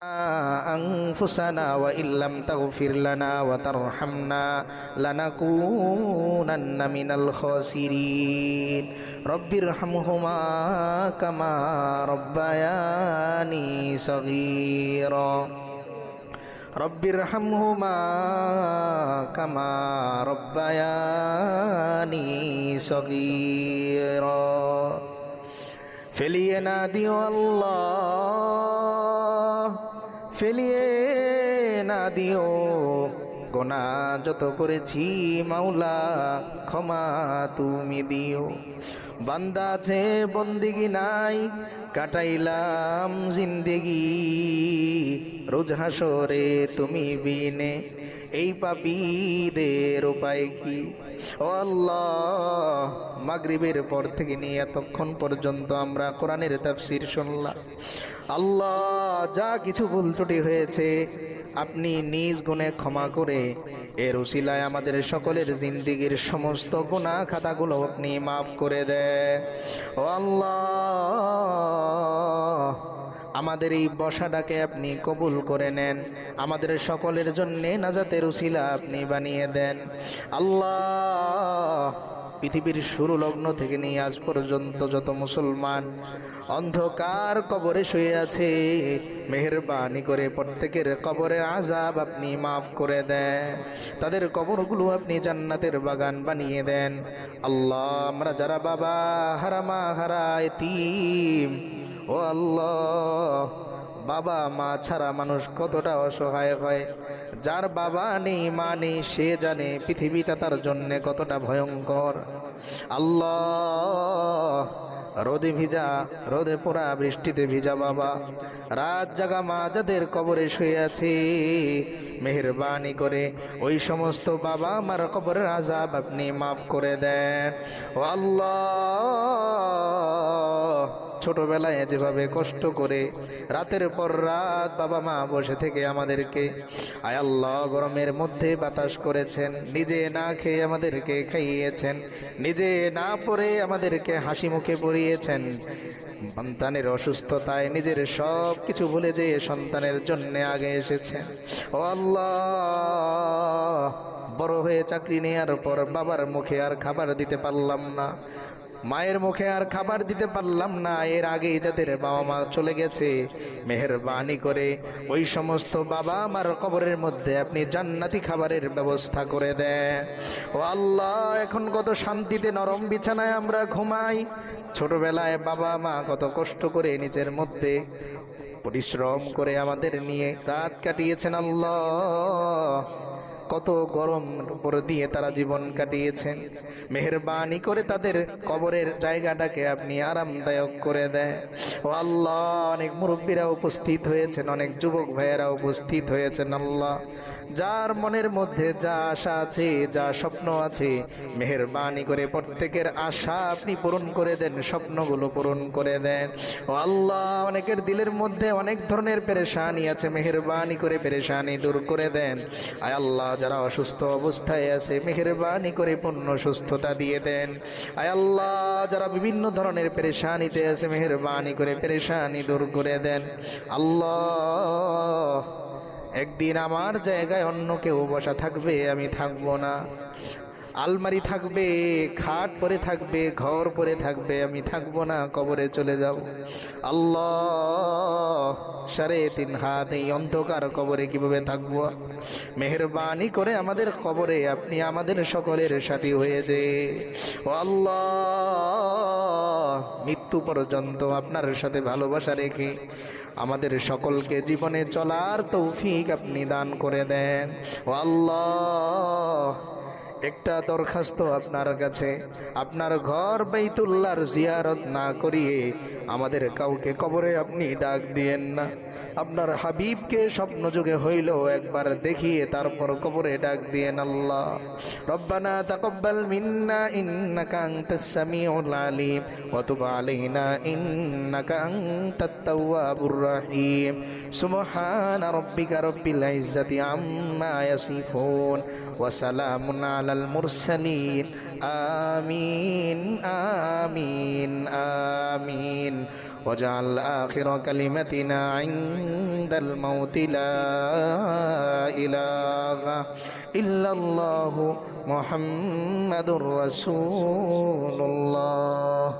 أنفسنا وإن لم تغفر لنا وترحمنا لنكونن من الخاسرين. رب ارحمهما كما ربياني صغيرا. رب ارحمهما كما ربياني صغيرا. فلينادي والله ফেলিয়ে না দিও। গোনা যত করেছি মাওলা, ক্ষমা তুমি দিও। বান্দা আছে, বন্দিগি নাই, কাটাইলাম জিন্দেগি। রোজ হাসরে তুমি বিনে, এই পাপীদের উপায় কি? ও আল্লাহ, মাগরিবের পর থেকে নিয়ে এতক্ষণ পর্যন্ত আমরা কোরআনের তাফসির শুনলাম। আল্লাহ, যা কিছু ভুল ত্রুটি হয়েছে, আপনি নিজ গুণে ক্ষমা করে এর উসিলায় আমাদের সকলের জিন্দিগির সমস্ত গুণা খাতাগুলো আপনি মাফ করে দেন। ও আল্লাহ, আমাদের এই বসাটাকে আপনি কবুল করে নেন। আমাদের সকলের জন্যে নাজাতের উসিলা আপনি বানিয়ে দেন। আল্লাহ পৃথিবীর শুরু লগ্ন থেকে নিয়ে আজ পর্যন্ত যত মুসলমান অন্ধকার কবরে শুয়ে আছে, মেহরবানি করে প্রত্যেকের কবরের আজাব আপনি মাফ করে দেন। তাদের কবরগুলো আপনি জান্নাতের বাগান বানিয়ে দেন। আল্লাহ, আমরা যারা বাবা, হারামা হারায় তিম ও আল্লাহ বাবা মা ছাড়া মানুষ কতটা অসহায় হয়? যার বাবা নেই, মা নেই, সে জানে পৃথিবীটা তার জন্যে কতটা ভয়ঙ্কর। আল্লাহ! রোদে ভিজা, রোদে পোড়া বৃষ্টিতে ভিজা বাবা। রাত জাগা মা যাদের কবরে শুয়ে আছে, মেহরবানি করে ওই সমস্ত বাবা আমার কবরের আজাব আপনি মাফ করে দেন। ও আল্লাহ! ছোটবেলায় যেভাবে কষ্ট করে রাতের পর রাত বাবা মা বসে থেকে আমাদেরকে, আয় আল্লাহ, গরমের মধ্যে বাতাস করেছেন, নিজে না খেয়ে আমাদেরকে খাইয়েছেন, নিজে না পরে আমাদেরকে হাসি মুখে পরিয়েছেন। সন্তানের অসুস্থতায় নিজের সব কিছু ভুলে যেয়ে সন্তানের জন্য আগে এসেছেন। ও আল্লাহ, বড় হয়ে চাকরি নেওয়ার পর বাবার মুখে আর খাবার দিতে পারলাম না। মায়ের মুখে আর খাবার দিতে পারলাম না। এর আগেই যাদের বাবা মা চলে গেছে, মেহরবানি করে ওই সমস্ত বাবা আমার কবরের মধ্যে আপনি জান্নাতি খাবারের ব্যবস্থা করে দেন। ও আল্লাহ, এখন কত শান্তিতে নরম বিছানায় আমরা ঘুমাই। ছোটবেলায় বাবা মা কত কষ্ট করে নিজের মধ্যে পরিশ্রম করে আমাদের নিয়ে রাত কাটিয়েছেন আল্লাহ। কত গরম উপর দিয়ে তারা জীবন কাটিয়েছেন। মেহরবানি করে তাদের কবরের জায়গাটাকে আপনি আরামদায়ক করে দেয় ও আল্লাহ, অনেক মুরব্বীরা উপস্থিত হয়েছেন, অনেক যুবক ভাইয়েরা উপস্থিত হয়েছেন আল্লাহ। যার মনের মধ্যে যা আশা আছে, যা স্বপ্ন আছে, মেহরবানি করে প্রত্যেকের আশা আপনি পূরণ করে দেন, স্বপ্নগুলো পূরণ করে দেন। ও আল্লাহ, অনেকের দিলের মধ্যে অনেক ধরনের পেরেশানি আছে, মেহরবানি করে পেরেশানি দূর করে দেন। আয় আল্লাহ যারা অসুস্থ অবস্থায় আছে, মেহরবানি করে পূর্ণ সুস্থতা দিয়ে দেন। আয় আল্লাহ, যারা বিভিন্ন ধরনের পেরেশানিতে আছে, মেহরবানি করে পেরেশানি দূর করে দেন। আল্লাহ, একদিন আমার জায়গায় অন্য কেউ বসা থাকবে, আমি থাকব না। আলমারি থাকবে, খাট পরে থাকবে, ঘর পরে থাকবে, আমি থাকব না, কবরে চলে যাব। আল্লাহ, সাড়ে তিন হাত এই অন্ধকার কবরে কীভাবে থাকব? মেহরবানি করে আমাদের কবরে আপনি আমাদের সকলের সাথী হয়ে যে। আল্লাহ, মৃত্যু পর্যন্ত আপনার সাথে ভালোবাসা রেখে আমাদের সকলকে জীবনে চলার তৌফিক আপনি দান করে দেন। ও আল্লাহ একটা দরখাস্ত আপনার কাছে। আপনার ঘর বেতুল্লার জিয়ারত না করিয়ে আমাদের কাউকে কবরে আপনি ডাক দিয়েন না। আপনার হাবিবকে স্বপ্ন যুগে হইল একবার দেখিয়ে তারপর কবরে ডাক দিয়েন আল্লাহ। রব্বানা তাকাব্বাল মিন্না ইন্নাকা আনতাস সামিউল আলিম। ওয়া তুব আলাইনা ইন্নাকা আনতাত তাওয়াবুর রহিম। সুবহান রাব্বিকা রব্বিল ইজ্জাতি আম্মা ইয়াসিফুন। ওয়া সালামুন আলাল মুরসালিন। আমিন আমিন আমিন। واجعل آخر كلمتنا عند الموت لا إله إلا الله محمد رسول الله.